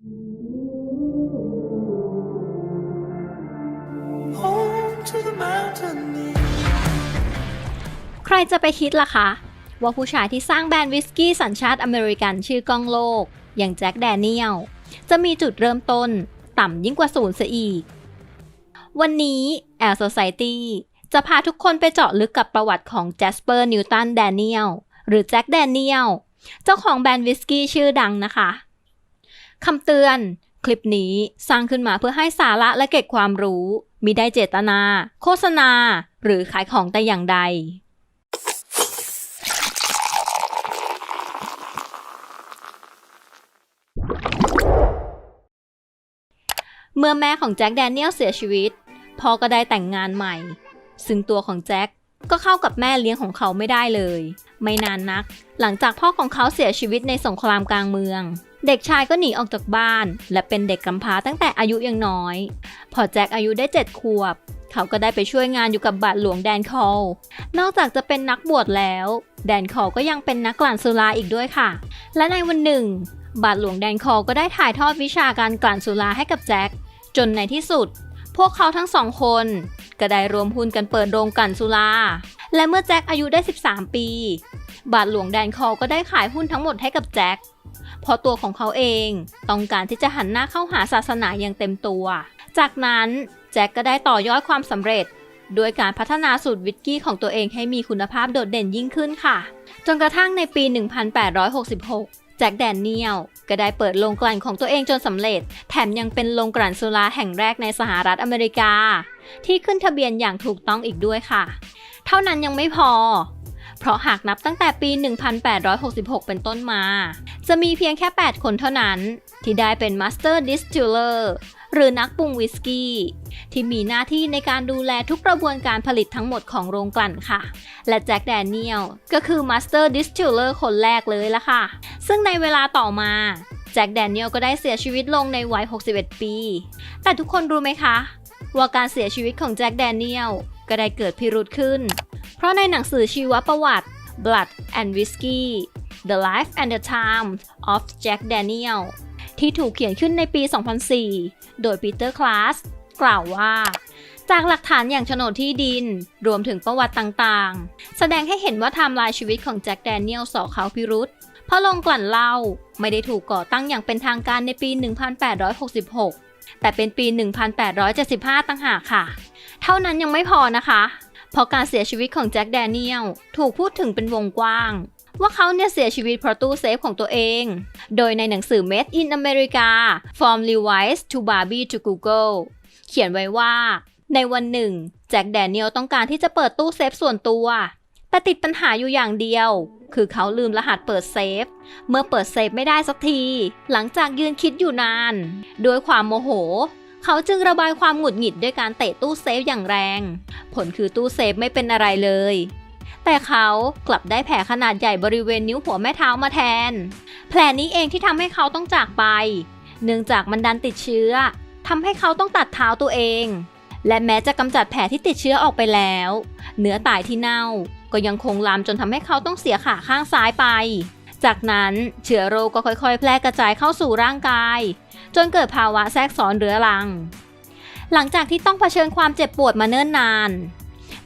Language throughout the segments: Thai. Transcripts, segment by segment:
ใครจะไปคิดล่ะคะ ว่าผู้ชายที่สร้างแบรนด์วิสกี้สัญชาติอเมริกันชื่อกล้องโลก อย่างแจ็คแดเนียล จะมีจุดเริ่มต้นต่ำยิ่งกว่าศูนย์เสียอีก วันนี้แอล Society จะพาทุกคนไปเจาะลึกกับประวัติของแจสเปอร์นิวตันแดเนียล หรือแจ็คแดเนียล เจ้าของแบรนด์วิสกี้ชื่อดังนะคะ คำเตือน คลิปนี้สร้างขึ้นมาเพื่อให้สาระและเก็บความรู้มิได้เจตนา โฆษณา หรือขายของแต่อย่างใด เมื่อแม่ของแจ็คแดเนียลเสียชีวิตพ่อก็ได้แต่งงานใหม่ ซึ่งตัวของแจ็คก็เข้ากับแม่เลี้ยงของเขาไม่ได้เลย ไม่นานนัก หลังจากพ่อของเขาเสียชีวิตในสงครามกลางเมือง เด็กชายก็หนีออกจากบ้าน และเป็นเด็กกำพร้าตั้งแต่อายุยังน้อย พอแจ็คอายุได้ 7 ขวบ เขาก็ได้ไปช่วยงานอยู่กับบาทหลวงแดนคอล นอกจากจะเป็นนักบวชแล้ว แดนคอลก็ยังเป็นนักกลั่นสุราอีกด้วยค่ะ และในวันหนึ่ง บาทหลวงแดนคอลก็ได้ถ่ายทอดวิชาการกลั่นสุราให้กับแจ็คจนในที่สุด พวกเขาทั้งสองคนก็ได้รวมหุ้นกันเปิดโรงกลั่นสุรา และเมื่อแจ็คอายุได้ 13 ปี บาทหลวงแดนคอลก็ได้ขายหุ้นทั้งหมดให้กับแจ็ค เพราะตัวของเขาเองต้องการที่จะหันหน้าเข้าหาศาสนาอย่างเต็มตัว จากนั้นแจ็คก็ได้ต่อยอดความสำเร็จด้วยการพัฒนาสูตรวิสกี้ของตัวเองให้มีคุณภาพโดดเด่นยิ่งขึ้นค่ะ จนกระทั่งในปี 1866 แจ็คแดนเนียลก็ได้เปิดโรงกลั่นของตัวเองจนสำเร็จ แถมยังเป็นโรงกลั่นสุราแห่งแรกในสหรัฐอเมริกา ที่ขึ้นทะเบียนอย่างถูกต้องอีกด้วยค่ะ เท่านั้นยังไม่พอ เพราะหากนับตั้งแต่ปี 1866 เป็นต้นมา จะมีเพียงแค่ 8 คนเท่านั้น ที่ได้เป็น Master Distiller หรือนักปรุงวิสกี้ ที่มีหน้าที่ในการดูแลทุกกระบวนการผลิตทั้งหมดของโรงกลั่นค่ะ และแจ็คแดเนียลก็คือ Master Distiller คนแรกเลยละค่ะ ซึ่งในเวลาต่อมาแจ็คแดเนียลก็ได้เสียชีวิตลงในวัย 61 ปี แต่ทุกคนรู้ไหมคะ ว่าการเสียชีวิตของแจ็คแดเนียลก็ได้เกิดพิรุธขึ้น เพราะในหนังสือชีวประวัติ Blood and Whiskey The Life and the Times of Jack Daniel ที่ถูกเขียนขึ้นในปี 2004 โดยปีเตอร์คลาสกล่าวว่า จากหลักฐานอย่างโฉนดที่ดิน รวมถึงประวัติต่างๆ แสดงให้เห็นว่าไทม์ไลน์ชีวิตของแจ็คแดเนียลสอเขาพิรุษเพราะโรงกลั่นเหล้าไม่ได้ถูกก่อตั้งอย่างเป็นทางการในปี 1866 แต่เป็นปี 1875 ตั้งหากค่ะ เท่านั้นยังไม่พอนะคะ เพราะการเสียชีวิตของแจ็คแดเนียลถูกพูดถึงเป็นวงกว้าง ว่าเขาเนี่ยเสียชีวิตเพราะตู้เซฟของตัวเอง โดยในหนังสือ Made in America From Levi's to Barbie to Google เขียนไว้ว่า ในวันหนึ่ง แจ็คแดเนียลต้องการที่จะเปิดตู้เซฟส่วนตัวแต่ติดปัญหาอยู่อย่างเดียว คือเขาลืมรหัสเปิดเซฟ เมื่อเปิดเซฟไม่ได้สักที หลังจากยืนคิดอยู่นาน ด้วยความโมโห เขาจึงระบายความหงุดหงิดด้วยการเตะตู้เซฟอย่างแรง ผลคือตู้เซฟไม่เป็นอะไรเลย แต่เขากลับได้แผลขนาดใหญ่บริเวณนิ้วหัวแม่เท้ามาแทน แผลนี้เองที่ทำให้เขาต้องจากไป เนื่องจากมันดันติดเชื้อทำให้เขาต้องตัดเท้าตัวเอง และแม้จะกำจัดแผลที่ติดเชื้อออกไปแล้ว เนื้อตายที่เน่าก็ยังคงลามจนทำให้เขาต้องเสียขาข้างซ้ายไป จากนั้นเชื้อโรคก็ค่อยๆ แพร่กระจายเข้าสู่ร่างกาย จนเกิดภาวะแทรกซ้อนเรื้อรัง หลังจากที่ต้องเผชิญความเจ็บปวดมาเนิ่นนาน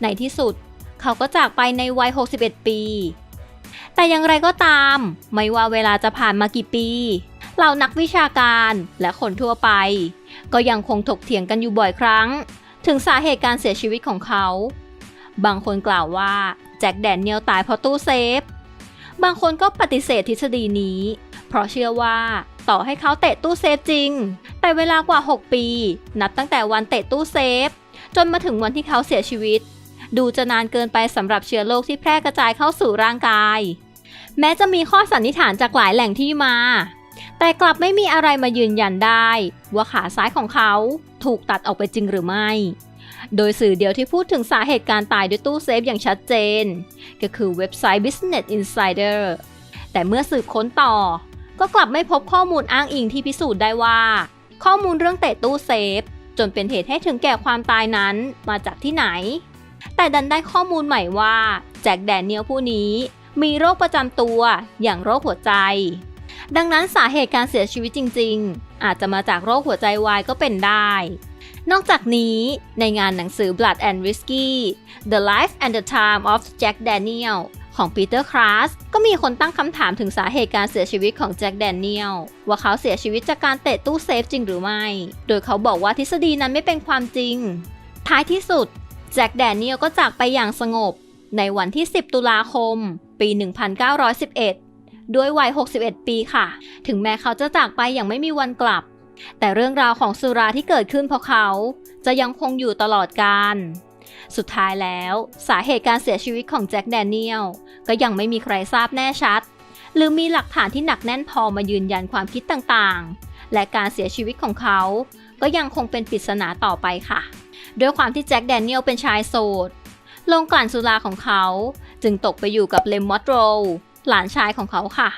ในที่สุดเขาก็จากไปในวัย 61 ปี แต่อย่างไรก็ตาม ไม่ว่าเวลาจะผ่านมากี่ปี เหล่านักวิชาการและคนทั่วไป ก็ยังคงถกเถียงกันอยู่บ่อยครั้ง ถึงสาเหตุการเสียชีวิตของเขา บางคนกล่าวว่าแจ็คแดนเนียลตายเพราะตู้เซฟ บางคนก็ปฏิเสธทฤษฎีนี้ เพราะเชื่อว่าต่อให้เขาเตะตู้เซฟจริง แต่เวลากว่า 6 ปี นับตั้งแต่วันเตะตู้เซฟ จนมาถึงวันที่เขาเสียชีวิต ดูจะนานเกินไปสำหรับเชื้อโรคที่แพร่กระจายเข้าสู่ร่างกาย แม้จะมีข้อสันนิษฐานจากหลายแหล่งที่มา แต่กลับไม่มีอะไรมายืนยันได้ ว่าขาซ้ายของเขาถูกตัดออกไปจริงหรือไม่ โดยสื่อเดียวที่พูดถึงสาเหตุการตายด้วยตู้เซฟอย่างชัดเจน ก็คือเว็บไซต์ Business Insider แต่เมื่อสืบค้นต่อ ก็กลับไม่พบข้อมูลอ้างอิงที่พิสูจน์ได้ว่า ข้อมูลเรื่องเตะตู้เซฟ จนเป็นเหตุให้ถึงแก่ความตายนั้นมาจากที่ไหน แต่ดันได้ข้อมูลใหม่ว่าแจ็คแดเนียลผู้นี้ มีโรคประจำตัวอย่างโรคหัวใจ ดังนั้นสาเหตุการเสียชีวิตจริง ๆ อาจจะมาจากโรคหัวใจวายก็เป็นได้ นอกจากนี้ในงานหนังสือ Blood and Whiskey The Life and the Time of Jack Daniel ของปีเตอร์คลาสก็มีคนตั้งคำถามถึงสาเหตุการเสียชีวิตของแจ็คแดเนียลว่าเขาเสียชีวิตจากการเตะตู้เซฟจริงหรือไม่ โดยเขาบอกว่าทฤษฎีนั้นไม่เป็นความจริง ท้ายที่สุด แจ็คแดเนียลก็จากไปอย่างสงบ ในวันที่ 10 ตุลาคม ปี 1911 ด้วยวัย 61 ปีค่ะ ถึงแม้เขาจะจากไปอย่างไม่มีวันกลับ แต่เรื่องราวของสุราที่เกิดขึ้นเพราะเขาจะยังคงอยู่ตลอดกาลสุดท้ายแล้วสาเหตุการเสียชีวิตของแจ็คแดเนียลก็ยังไม่มีใครทราบแน่ชัด หรือมีหลักฐานที่หนักแน่นพอมายืนยันความคิดต่างๆ และการเสียชีวิตของเขา ก็ยังคงเป็นปริศนาต่อไปค่ะ ด้วยความที่แจ็คแดเนียลเป็นชายโสดโรงกลั่นสุราของเขา จึงตกไปอยู่กับเลมมอตโรหลานชายของเขาค่ะ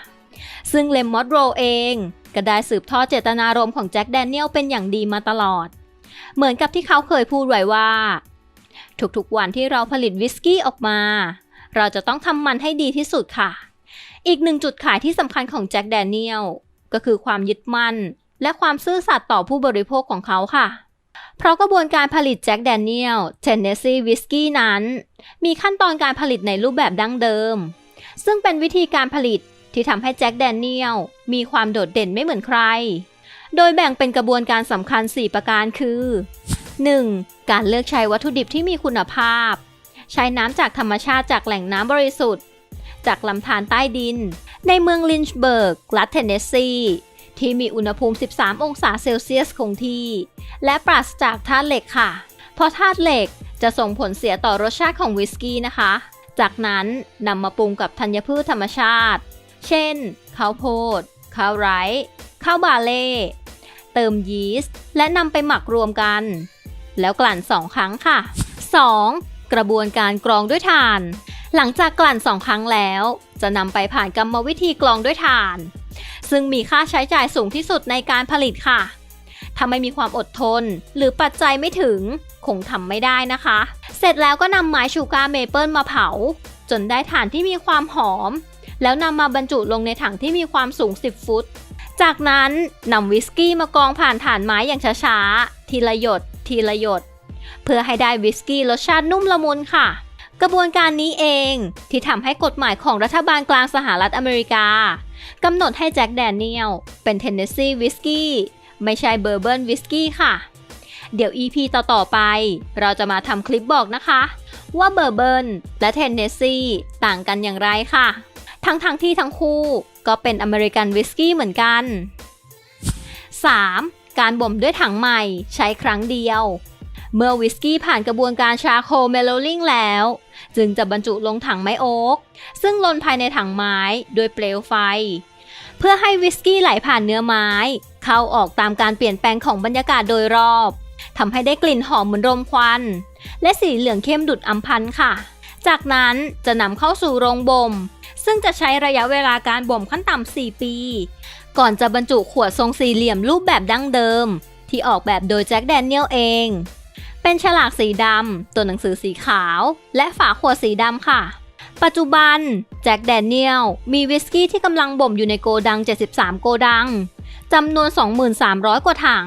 ซึ่งเลมมอตโรเอง ก็ได้สืบทอดเจตนารมณ์ของแจ็คแดเนียลเป็นอย่างดีมาตลอด เหมือนกับที่เขาเคยพูดไว้ว่า ทุกๆวันที่เราผลิตวิสกี้ออกมา เราจะต้องทำมันให้ดีที่สุดค่ะ อีกหนึ่งจุดขายที่สำคัญของแจ็คแดเนียลก็คือความยึดมั่น และความซื่อสัตย์ต่อผู้บริโภคของเขาค่ะ เพราะกระบวนการผลิตแจ็คแดเนียลเทนเนสซีวิสกี้นั้น มีขั้นตอนการผลิตในรูปแบบดั้งเดิม ซึ่งเป็นวิธีการผลิต ที่ทำให้แจ็คแดเนียลมีความโดดเด่นไม่เหมือนใคร โดยแบ่งเป็นกระบวนการสำคัญ 4 ประการคือ 1. การเลือกใช้วัตถุดิบที่มีคุณภาพ ใช้น้ำจากธรรมชาติจากแหล่งน้ำบริสุทธิ์ จากลำธารใต้ดิน ในเมืองลินช์เบิร์ก รัฐเทนเนสซีที่มีอุณหภูมิ 13 องศาเซลเซียสคงที่ และปราศจากธาตุเหล็กค่ะ เพราะธาตุเหล็กจะส่งผลเสียต่อรสชาติของวิสกี้นะคะ จากนั้นนำมาปรุงกับธัญพืชธรรมชาติ เช่น ข้าวโพด ข้าวไรซ์ข้าวบาเล่ เติมยีสต์และนำไปหมักรวมกัน แล้วกลั่น 2 ครั้งค่ะ 2. กระบวนการกรองด้วยถ่าน หลังจากกลั่น 2 ครั้งแล้ว จะนำไปผ่านกรรมวิธีกรองด้วยถ่าน ซึ่งมีค่าใช้จ่ายสูงที่สุดในการผลิตค่ะถ้าไม่มีความอดทน หรือปัจจัยไม่ถึง คงทำไม่ได้นะคะ เสร็จแล้วก็นำไม้ชูการ์เมเปิลมาเผา จนได้ถ่านที่มีความหอม แล้วนำมาบรรจุลงในถังที่มีความสูง 10 ฟุต จากนั้นนำวิสกี้มากองผ่านฐานไม้อย่างช้าๆ ทีละหยด ทีละหยด เพื่อให้ได้วิสกี้รสชาตินุ่มละมุนค่ะ กระบวนการนี้เองที่ทำให้กฎหมายของรัฐบาลกลางสหรัฐอเมริกากำหนดให้แจ็คแดเนียลเป็นเทนเนสซีวิสกี้ไม่ใช่เบอร์เบิร์นวิสกี้ค่ะ เดี๋ยว EP ต่อ ๆ ไป เราจะมาทำคลิปบอกนะคะ ว่าเบอร์เบิร์นและเทนเนสซีต่างกันอย่างไรค่ะ ทั้งๆทที่ทั้งคู่ก็เป็นอเมริกันวิสกี้เหมือนกัน 3. การบ่มด้วยถังใหม่ใช้ครั้งเดียว เมื่อวิสกี้ผ่านกระบวนการชาโคเมโลลิงแล้ว จึงจะบรรจุลงถังไม้โอ๊กซึ่งลนภายในถังไม้โดยเปลวไฟ เพื่อให้วิสกี้ไหลผ่านเนื้อไม้ เข้าออกตามการเปลี่ยนแปลงของบรรยากาศโดยรอบทำให้ได้กลิ่นหอมเหมือนรมควัน และสีเหลืองเข้มดุดอัมพันค่ะ จากนั้นจะนำเข้าสู่โรงบ่ม ซึ่งจะใช้ระยะเวลาการบ่มขั้นต่ำ 4 ปี ก่อนจะบรรจุขวดทรงสี่เหลี่ยมรูปแบบดั้งเดิม ที่ออกแบบโดยแจ็คแดเนียลเอง เป็นฉลากสีดำ ตัวหนังสือสีขาว และฝาขวดสีดำค่ะ ปัจจุบันแจ็คแดเนียลมีวิสกี้ที่กำลังบ่มอยู่ในโกดัง 73 โกดังจำนวน 2300 กว่าถัง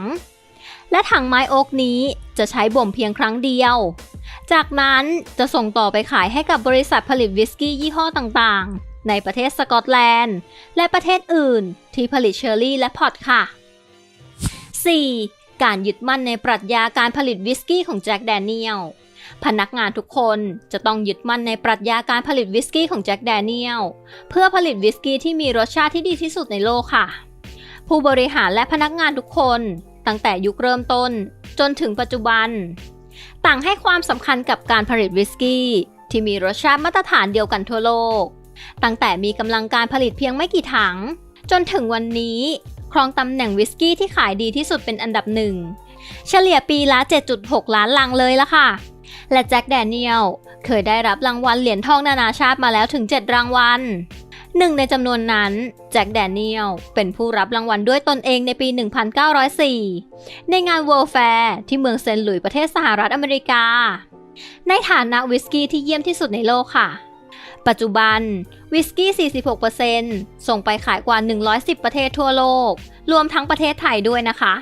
และถังไม้โอ๊กนี้จะใช้บ่มเพียงครั้งเดียวจากนั้นจะส่งต่อไปขายให้กับบริษัทผลิตวิสกี้ยี่ห้อต่าง ในประเทศสกอตแลนด์ และประเทศอื่นที่ผลิตเชอร์รี่และพอตค่ะ 4. การยึดมั่นในปรัชญาการผลิตวิสกี้ของแจ็คแดเนียลพนักงานทุกคนจะต้องยึดมั่นในปรัชญาการผลิตวิสกี้ของแจ็คแดเนียลเพื่อผลิตวิสกี้ที่มีรสชาติที่ดีที่สุดในโลกค่ะ ผู้บริหารและพนักงานทุกคนตั้งแต่ยุคเริ่มต้น จนถึงปัจจุบัน ต่างให้ความสำคัญกับการผลิตวิสกี้ที่มีรสชาติมาตรฐานเดียวกันทั่วโลก ตั้งแต่มีกำลังการผลิตเพียงไม่กี่ถัง จนถึงวันนี้ ครองตำแหน่งวิสกี้ที่ขายดีที่สุดเป็นอันดับหนึ่ง เฉลี่ยปีละ 7.6 ล้านลังเลยละค่ะ และแจ็คแดเนียลเคยได้รับรางวัลเหรียญทองนานาชาติมาแล้วถึง 7 รางวัลหนึ่งในจำนวนนั้นแจ็คแดเนียลเป็นผู้รับรางวัลด้วยตนเองในปี 1904 ในงาน World Fair ที่เมืองเซนต์หลุยส์ประเทศสหรัฐอเมริกา ในฐานะวิสกี้ที่เยี่ยมที่สุดในโลกค่ะ ปัจจุบัน วิสกี้ 46%ส่งไปขายกว่า 110 ประเทศทั่วโลก รวมทั้งประเทศไทยด้วยนะคะ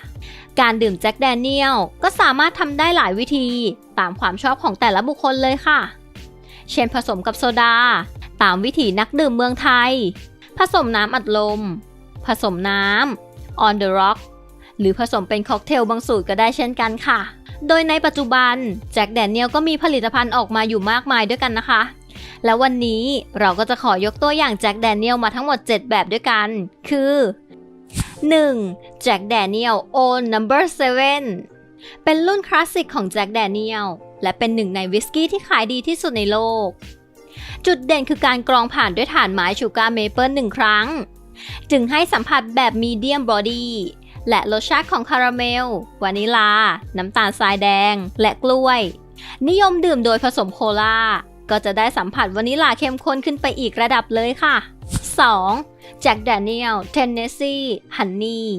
การดื่มแจ็คแดเนียลก็สามารถทำได้หลายวิธี ตามความชอบของแต่ละบุคคลเลยค่ะ เช่นผสมกับโซดา ตามวิถีนักดื่มเมืองไทย ผสมน้ำอัดลม ผสมน้ำ on the rock หรือผสมเป็นค็อกเทลบางสูตรก็ได้เช่นกันค่ะ โดยในปัจจุบันแจ็คแดเนียลก็มีผลิตภัณฑ์ออกมาอยู่มากมายด้วยกันนะคะ แล้ววันนี้เราก็จะขอยกตัวอย่างแจ็คแดเนียลมาทั้งหมด 7 แบบด้วยกัน คือ 1. แจ็คแดเนียล Old Number 7 เป็นรุ่นคลาสสิกของแจ็คแดเนียลและเป็นหนึ่งในวิสกี้ที่ขายดีที่สุดในโลก จุดเด่นคือการกรองผ่านด้วยถ่านไม้ชูการ์เมเปิลหนึ่งครั้ง จึงให้สัมผัสแบบมีเดียมบอดี้และรสชาติของคาราเมล วานิลา น้ำตาลทรายแดง และกล้วย นิยมดื่มโดยผสมโคลา ก็จะได้สัมผัสวานิลาเข้มข้นขึ้นไปอีกระดับเลยค่ะ 2. แจ็คแดเนียลเทนเนสซีฮันนี่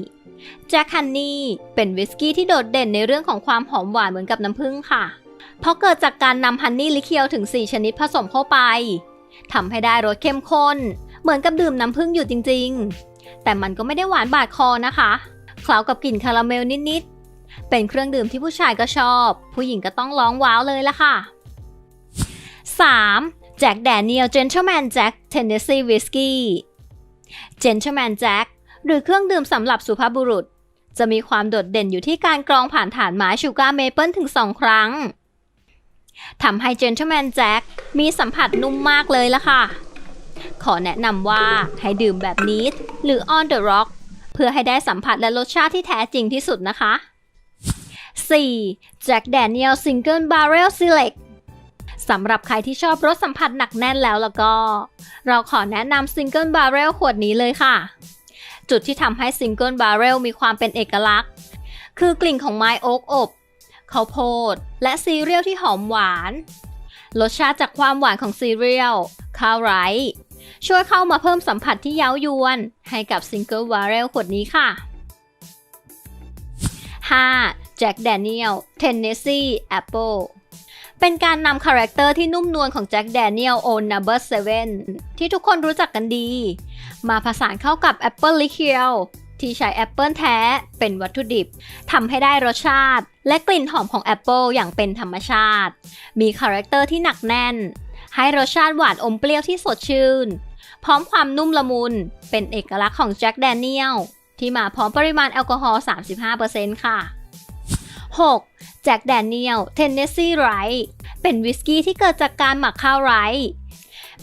แจ็คฮันนี่เป็นวิสกี้ที่โดดเด่นในเรื่องของความหอมหวานเหมือนกับน้ำผึ้งค่ะ เพราะเกิดจากการนำฮันนี่ลิเคียวถึง 4 ชนิดผสมเข้าไปทำให้ได้รสเข้มข้น เหมือนกับดื่มน้ำผึ้งอยู่จริง ๆ แต่มันก็ไม่ได้หวานบาดคอนะคะเคล้ากับกลิ่นคาราเมลนิดๆเป็นเครื่องดื่มที่ผู้ชายก็ชอบ ผู้หญิงก็ต้องร้องว้าวเลยละค่ะ 3. แจ็คแดเนียลเจน t l e m a n Jack Tennessee Whiskey Gentleman Jack หรือเครื่องดื่มสำหรับสุภาพบุรุษ จะมีความโดดเด่นอยู่ที่การกรองผ่านฐานไม้ชูการ์เมเปิลถึง 2 ครั้งทำให้ Gentleman Jack มีสัมผัสนุ่มมากเลยละค่ะ ขอแนะนำว่าให้ดื่มแบบนี้หรือ on the rock เพื่อให้ได้สัมผัสและรสชาติที่แท้จริงที่สุดนะคะ 4. Jack Daniel Single Barrel Select สำหรับใครที่ชอบรสสัมผัสหนักแน่นแล้วแล้วก็ เราขอแนะนำ Single Barrel ขวดนี้เลยค่ะ จุดที่ทำให้ Single Barrel มีความเป็นเอกลักษณ์ คือกลิ่นของไม้โอ๊กอบข้าวโพด และซีเรียลที่หอมหวาน รสชาติจากความหวานของซีเรียลข้าวไรช่วยเข้ามาเพิ่มสัมผัสที่เย้ายวน ให้กับ Single Barrel ขวดนี้ค่ะ 5. Jack Daniel Tennessee Apple เป็ เป็นการนำคาแรคเตอร์ที่นุ่มนวลของแจ็คแดเนียลโอนนัมเบอร์7ที่ทุกคนรู้จักกันดี มาผสานเข้ากับแอปเปิลลิเคียวที่ใช้แอปเปิลแท้เป็นวัตถุดิบทำให้ได้รสชาติ และกลิ่นหอมของแอปเปิลอย่างเป็นธรรมชาติ มีคาแรคเตอร์ที่หนักแน่น ให้รสชาติหวานอมเปรี้ยวที่สดชื่น พร้อมความนุ่มละมุน เป็นเอกลักษณ์ของแจ็คแดเนียลที่มาพร้อมปริมาณแอลกอฮอล์ 35%ค่ะ 6. แจ็คแดเนียลเทนเนสซีไรท์เป็นวิสกี้ที่เกิดจากการหมักข้าวไรซ์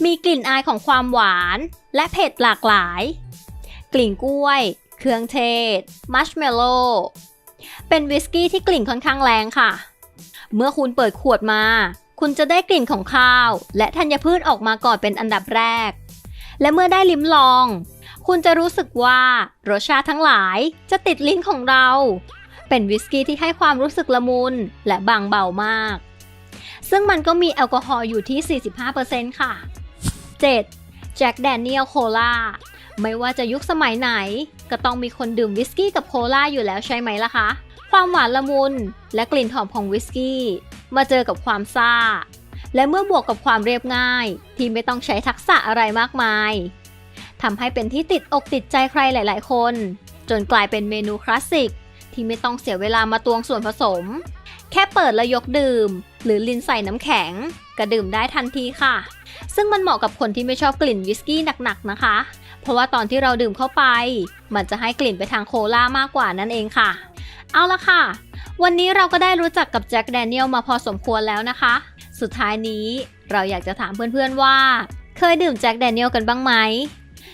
มีกลิ่นอายของความหวานและเผ็ดหลากหลาย กลิ่นกล้วย เครื่องเทศ มัชเมลโล่เป็นวิสกี้ที่กลิ่นค่อนข้างแรงค่ะ เมื่อคุณเปิดขวดมา คุณจะได้กลิ่นของข้าว และธัญพืชออกมาก่อนเป็นอันดับแรก และเมื่อได้ลิ้มลอง คุณจะรู้สึกว่ารสชาติทั้งหลายจะติดลิ้นของเรา เป็นวิสกี้ที่ให้ความรู้สึกละมุนและบางเบามาก ซึ่งมันก็มีแอลกอฮอล์อยู่ที่ 45%ค่ะ 7. แจ็คแดเนียลโคลาไม่ว่าจะยุคสมัยไหน ก็ต้องมีคนดื่มวิสกี้กับโคลาอยู่แล้วใช่ไหมล่ะคะ ความหวานละมุนและกลิ่นหอมของวิสกี้ มาเจอกับความซ่า และเมื่อบวกกับความเรียบง่าย ที่ไม่ต้องใช้ทักษะอะไรมากมายทำให้เป็นที่ติดอกติดใจใครหลาย ๆ คน จนกลายเป็นเมนูคลาสสิก ที่ไม่ต้องเสียเวลามาตวงส่วนผสม แค่เปิดแล้วยกดื่ม หรือลินใส่น้ำแข็ง ก็ดื่มได้ทันทีค่ะ ซึ่งมันเหมาะกับคนที่ไม่ชอบกลิ่นวิสกี้หนักๆนะคะ เพราะว่าตอนที่เราดื่มเข้าไป มันจะให้กลิ่นไปทางโคลามากกว่านั่นเองค่ะ เอาละค่ะ วันนี้เราก็ได้รู้จักกับแจ็คแดเนียลมาพอสมควรแล้วนะคะ สุดท้ายนี้เราอยากจะถามเพื่อนๆว่า เคยดื่มแจ็คแดเนียลกันบ้างไหม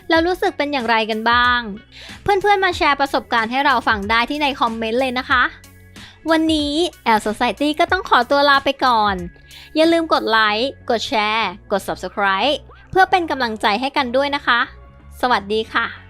แล้วรู้สึกเป็นอย่างไรกันบ้าง เพื่อนๆมาแชร์ประสบการณ์ให้เราฟังได้ที่ในคอมเมนต์เลยนะคะ วันนี้แอล Society ก็ต้องขอตัวลาไปก่อน อย่าลืมกดไลค์ กดแชร์ กด Subscribe เพื่อเป็นกำลังใจให้กันด้วยนะคะ สวัสดีค่ะ